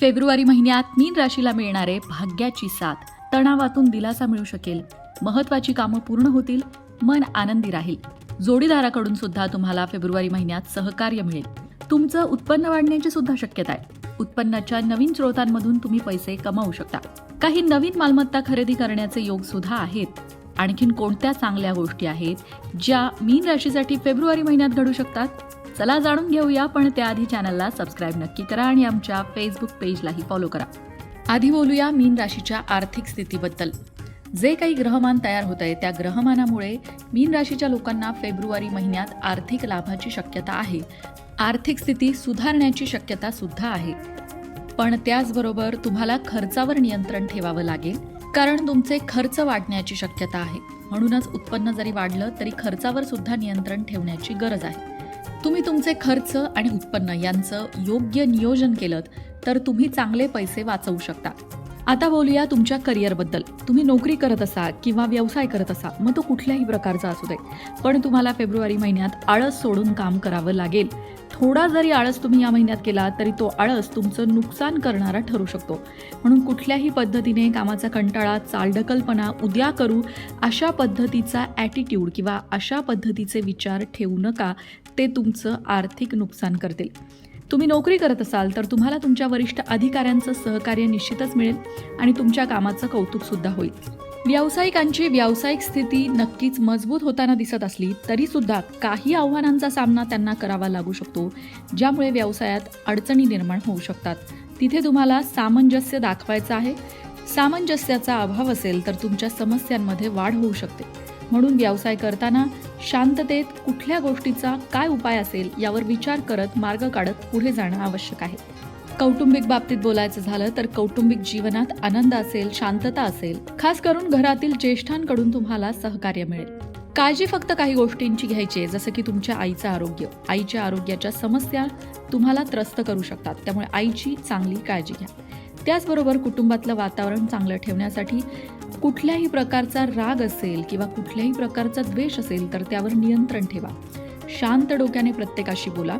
February महिन्यात मीन राशीला मिळणारे भाग्याची साथ तणावातून दिलासा मिळू शकेल. महत्वाची कामं पूर्ण होतील मन आनंदी राहील. जोडीदाराकडून सुद्धा तुम्हाला फेब्रुवारी महिन्यात सहकार्य मिळेल. तुमचं उत्पन्न वाढण्याची सुद्धा शक्यता आहे. उत्पन्नाच्या नवीन स्रोतांमधून तुम्ही पैसे कमावू शकता. काही नवीन मालमत्ता खरेदी करण्याचे योग सुद्धा आहेत. आणखीन कोणत्या चांगल्या गोष्टी आहेत ज्या मीन राशीसाठी फेब्रुवारी महिन्यात घडू शकतात? चला जाणून घेऊया पण त्याआधी चॅनलला सबस्क्राईब नक्की करा आणि आमच्या फेसबुक पेजलाही फॉलो करा. आधी बोलूया मीन राशीच्या आर्थिक स्थितीबद्दल. जे काही ग्रहमान तयार होत आहे त्या ग्रहमानामुळे मीन राशीच्या लोकांना फेब्रुवारी महिन्यात आर्थिक लाभाची शक्यता आहे. आर्थिक स्थिती सुधारण्याची शक्यता सुद्धा आहे. पण त्याचबरोबर तुम्हाला खर्चावर नियंत्रण ठेवावं लागेल कारण तुमचे खर्च वाढण्याची शक्यता आहे. म्हणूनच उत्पन्न जरी वाढलं तरी खर्चावर सुद्धा नियंत्रण ठेवण्याची गरज आहे. तुम्ही तुमचे खर्च आणि उत्पन्न यांचं योग्य नियोजन केलं तर तुम्ही चांगले पैसे वाचवू शकता. आता बोलूया तुमच्या करिअरबद्दल तुम्ही नोकरी करत असा किंवा व्यवसाय करत असा मग तो कुठल्याही प्रकारचा असू दे. पण तुम्हाला फेब्रुवारी महिन्यात आळस सोडून काम करावं लागेल. थोडा जरी आळस तुम्ही या महिन्यात केला तरी तो आळस तुमचं नुकसान करणारा ठरू शकतो. म्हणून कुठल्याही पद्धतीने कामाचा कंटाळा चालढकलपणा उद्या करू अशा पद्धतीचा ॲटिट्यूड किंवा अशा पद्धतीचे विचार ठेवू नका ते तुमचं आर्थिक नुकसान करतील. तुम्ही नोकरी करत असाल तर तुम्हाला तुमच्या वरिष्ठ अधिकाऱ्यांचं सहकार्य निश्चितच मिळेल आणि तुमच्या कामाचं कौतुकसुद्धा होईल. व्यावसायिकांची व्यावसायिक स्थिती नक्कीच मजबूत होताना दिसत असली तरी सुद्धा काही आव्हानांचा सामना त्यांना करावा लागू शकतो ज्यामुळे व्यवसायात अडचणी निर्माण होऊ शकतात. तिथे तुम्हाला सामंजस्य दाखवायचं आहे. सामंजस्याचा अभाव असेल तर तुमच्या समस्यांमध्ये वाढ होऊ शकते. म्हणून व्यवसाय करताना शांततेत कुठल्या गोष्टीचा काय उपाय असेल यावर विचार करत मार्ग काढत पुढे जाणं आवश्यक आहे. कौटुंबिक बाबतीत बोलायचं झालं तर कौटुंबिक जीवनात आनंद असेल शांतता असेल. खास करून घरातील ज्येष्ठांकडून तुम्हाला सहकार्य मिळेल. काळजी फक्त काही गोष्टींची घ्यायची आहे जसं की तुमच्या आईचं आरोग्य. आईच्या आरोग्याच्या समस्या तुम्हाला त्रस्त करू शकतात त्यामुळे आईची चांगली काळजी घ्या. त्याचबरोबर कुटुंबातलं वातावरण चांगलं ठेवण्यासाठी कुठल्याही प्रकारचा राग असेल किंवा कुठल्याही प्रकारचा द्वेष असेल तर त्यावर नियंत्रण ठेवा. शांत डोक्याने प्रत्येकाशी बोला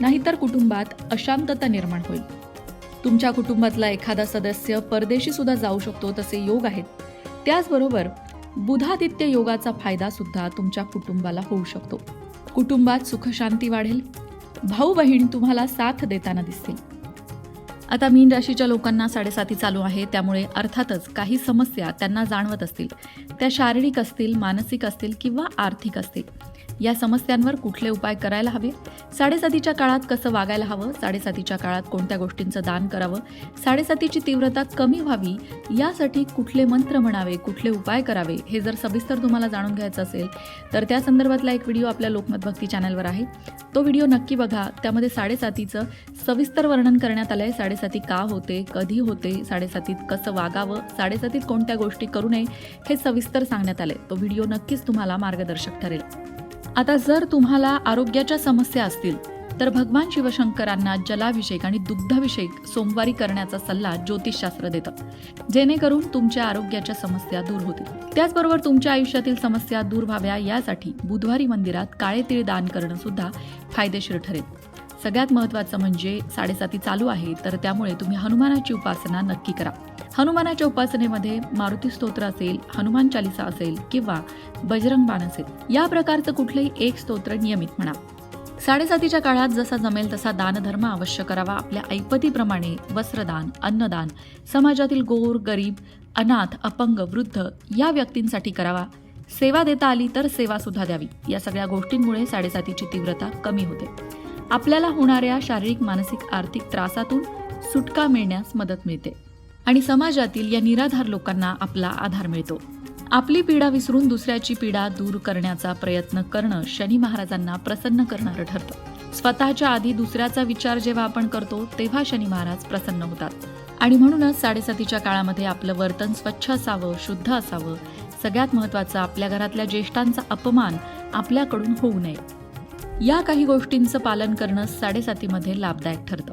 नाहीतर कुटुंबात अशांतता निर्माण होईल. तुमच्या कुटुंबातला एखादा सदस्य परदेशी सुद्धा जाऊ शकतो तसे योग आहेत. त्याचबरोबर बुधादित्य योगाचा फायदा सुद्धा तुमच्या कुटुंबाला होऊ शकतो. कुटुंबात सुखशांती वाढेल. भाऊ बहीण तुम्हाला साथ देताना दिसतील. आता मीन राशीच्या लोकांना साडेसाती चालू आहे. त्यामुळे अर्थातच काही समस्या त्यांना जाणवत असतील. त्या शारीरिक असतील मानसिक असतील किंवा आर्थिक असतील. या समस्यांवर कुठले उपाय करायला हवे? साडेसातीच्या काळात कसं वागायला हवं? साडेसातीच्या काळात कोणत्या गोष्टींचं दान करावं? साडेसातीची तीव्रता कमी व्हावी यासाठी कुठले मंत्र म्हणावे कुठले उपाय करावे हे जर सविस्तर तुम्हाला जाणून घ्यायचं असेल तर त्या संदर्भातला एक व्हिडिओ आपल्या लोकमत भक्ती चॅनलवर आहे. तो व्हिडिओ नक्की बघा. त्यामध्ये साडेसातीचं सविस्तर वर्णन करण्यात आलं आहे साडेसाती का होते? कधी होते? साडेसातीत कसं वागावं? साडेसातीत कोणत्या गोष्टी करू नये? हे सविस्तर सांगण्यात आले तो व्हिडिओ नक्कीच तुम्हाला मार्गदर्शक ठरेल. आता जर तुम्हाला आरोग्याच्या समस्या असतील तर भगवान शिवशंकरांना जलाभिषेक आणि दुग्धाभिषेक सोमवारी करण्याचा सल्ला ज्योतिषशास्त्र देतं. जेणेकरून तुमच्या आरोग्याच्या समस्या दूर होतील. त्याचबरोबर तुमच्या आयुष्यातील समस्या दूर व्हाव्या यासाठी बुधवारी मंदिरात काळे तीळ दान करणं सुद्धा फायदेशीर ठरेल. सगळ्यात महत्त्वाचं म्हणजे साडेसाती चालू आहे तर त्यामुळे तुम्ही हनुमानाची उपासना नक्की करा. हनुमानाच्या उपासनेमध्ये मारुती स्तोत्र असेल हनुमान चालिसा असेल किंवा बजरंग बाण असेल या प्रकारचं कुठलंही एक स्तोत्र नियमित म्हणा. साडेसातीच्या काळात जसा जमेल तसा दानधर्म अवश्य करावा. आपल्या ऐपतीप्रमाणे वस्त्रदान अन्नदान समाजातील गोर गरीब अनाथ अपंग वृद्ध या व्यक्तींसाठी करावा. सेवा देता आली तर सेवा सुद्धा द्यावी. या सगळ्या गोष्टींमुळे साडेसातीची तीव्रता कमी होते. आपल्याला होणाऱ्या शारीरिक मानसिक आर्थिक त्रासातून सुटका मिळण्यास मदत मिळते. आणि समाजातील या निराधार लोकांना आपला आधार मिळतो. आपली पीडा विसरून दुसऱ्याची पीडा दूर करण्याचा प्रयत्न करणं शनी महाराजांना प्रसन्न करणारं ठरतं. स्वतःच्या आधी दुसऱ्याचा विचार जेव्हा आपण करतो तेव्हा शनी महाराज प्रसन्न होतात. आणि म्हणूनच साडेसातीच्या काळामध्ये आपलं वर्तन स्वच्छ असावं शुद्ध असावं सगळ्यात महत्त्वाचं आपल्या घरातल्या ज्येष्ठांचा अपमान आपल्याकडून होऊ नये. या काही गोष्टींचं पालन करणं साडेसातीमध्ये लाभदायक ठरतं.